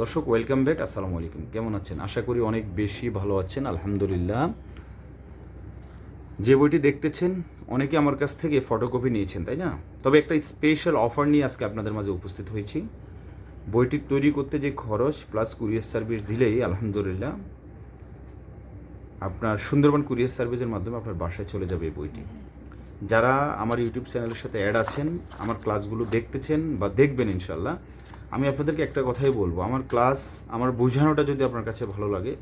দর্শক welcome back আসসালামু আলাইকুম। কেমন আছেন? আশা করি অনেক বেশি ভালো আছেন, আলহামদুলিল্লাহ। যে বইটি দেখতেছেন, অনেকে আমার কাছ থেকে ফটোকপি নিয়েছেন, তাই না? তবে একটা স্পেশাল অফার নিয়ে আজকে আপনাদের মাঝে উপস্থিত হয়েছি। বইটি তৈরি করতে যে খরচ প্লাস কুরিয়ার সার্ভিস দিলেই, আলহামদুলিল্লাহ, আপনার সুন্দরবন কুরিয়ার সার্ভিসের মাধ্যমে আপনার বাসায় চলে যাবে এই বইটি। যারা আমার ইউটিউব চ্যানেলের সাথে অ্যাড আছেন, আমার ক্লাসগুলো দেখতেছেন বা দেখবেন ইনশাল্লাহ আমি আপনাদেরকে একটা কথাই বলব। আমার ক্লাস, আমার বোঝানোটা যদি আপনার কাছে ভালো লাগে,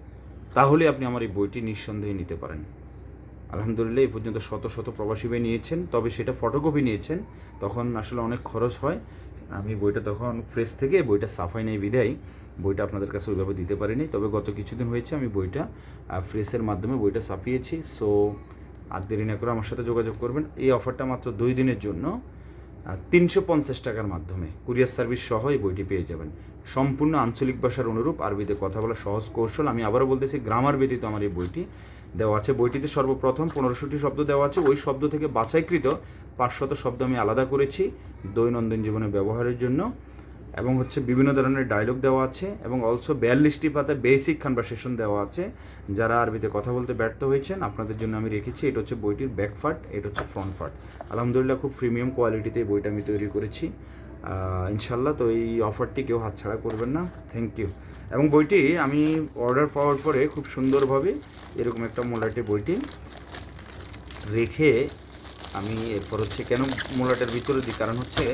তাহলে আপনি আমার এই বইটি নিঃসন্দেহে নিতে পারেন। আলহামদুলিল্লাহ এই পর্যন্ত শত শত প্রবাসী ভাই নিয়েছেন, তবে সেটা ফটোকপি নিয়েছেন। তখন আসলে অনেক খরচ হয়। আমি বইটা তখন ফ্রেশ থেকে বইটা সাফাই নেই বিদায়। বইটা আপনাদের কাছে ওইভাবে দিতে পারিনি, তবে গত কিছুদিন হয়েছে আমি বইটা ফ্রেশের মাধ্যমে বইটা ছাপিয়েছি সো আর দেরি না করে আমার সাথে যোগাযোগ করবেন। এই অফারটা মাত্র দুই দিনের জন্য। তিনশো পঞ্চাশ টাকার মাধ্যমে কুরিয়ার সার্ভিস সহ এই বইটি পেয়ে যাবেন। সম্পূর্ণ আঞ্চলিক ভাষার অনুরূপ আরবিতে কথা বলা সহজ কৌশল। আমি আবারও বলতেছি, গ্রামার ব্যতীত আমার এই বইটি দেওয়া আছে। বইটিতে সর্বপ্রথম পনেরোশোটি শব্দ দেওয়া আছে। ওই শব্দ থেকে বাছাইকৃত পাঁচশত শব্দ আমি আলাদা করেছি দৈনন্দিন জীবনে ব্যবহারের জন্য। এবং হচ্ছে বিভিন্ন ধরনের ডায়লগ দেওয়া আছে এবং অলসো বিয়াল্লিশটি পাতা বেসিক কনভারসেশন দেওয়া আছে। যারা আরবিতে কথা বলতে ব্যর্থ হয়েছেন, আপনাদের জন্য আমি রেখেছি, এটা হচ্ছে বইটির ব্যাক ফার্ট এটা হচ্ছে ফ্রন্ট ফার্ট আলহামদুলিল্লাহ খুব প্রিমিয়াম কোয়ালিটিতে এই বইটা আমি তৈরি করেছি। ইনশাল্লাহ তো এই অফারটি কেউ হাতছাড়া করবেন না। থ্যাংক ইউ এবং বইটি আমি অর্ডার পাওয়ার পরে খুব সুন্দরভাবে এরকম একটা মোলাটে বইটি রেখে আমি এরপর হচ্ছে কেন মোলাটার ভিতরে দিই? কারণ হচ্ছে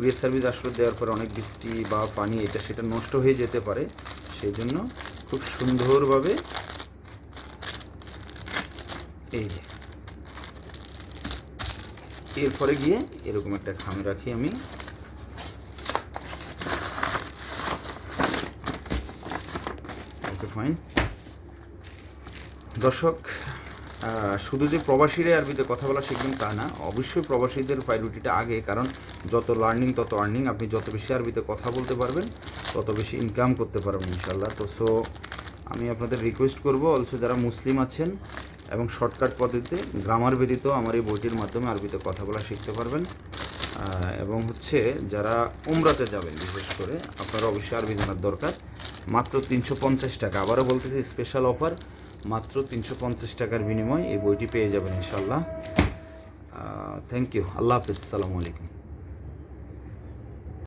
কুরিয়ার সার্ভিস আসলে দেওয়ার পরে অনেক বৃষ্টি বা পানি, এটা সেটা নষ্ট হয়ে যেতে পারে। সেই জন্য খুব সুন্দরভাবে এই যে এরপরে গিয়ে এরকম একটা খামে রাখি আমি। ফাইন দর্শক শুধু যে প্রবাসীরা আরবিতে কথা বলা শিখবেন তা না, অবশ্যই প্রবাসীদের প্রায়োরিটিটা আগে, কারণ যত লার্নিং তত আর্নিং আপনি যত বেশি আরবিতে কথা বলতে পারবেন, তত বেশি ইনকাম করতে পারবেন ইনশাল্লাহ তো সো আমি আপনাদের রিকোয়েস্ট করব অলসো যারা মুসলিম আছেন এবং শর্টকাট পদ্ধতিতে গ্রামার ব্যতীত আমার এই বইটির মাধ্যমে আরবিতে কথা বলা শিখতে পারবেন এবং হচ্ছে যারা উমরাতে যাবেন, বিশেষ করে আপনারা অবশ্যই আরবি জানার দরকার। মাত্র তিনশো পঞ্চাশ টাকা। আবারও বলতেছি স্পেশাল অফার মাত্র তিনশো পঞ্চাশ টাকার বিনিময়ে এই বইটি পেয়ে যাবেন ইনশাল্লাহ থ্যাংক ইউ আল্লাহ হাফিজ। আসসালামু আলাইকুম।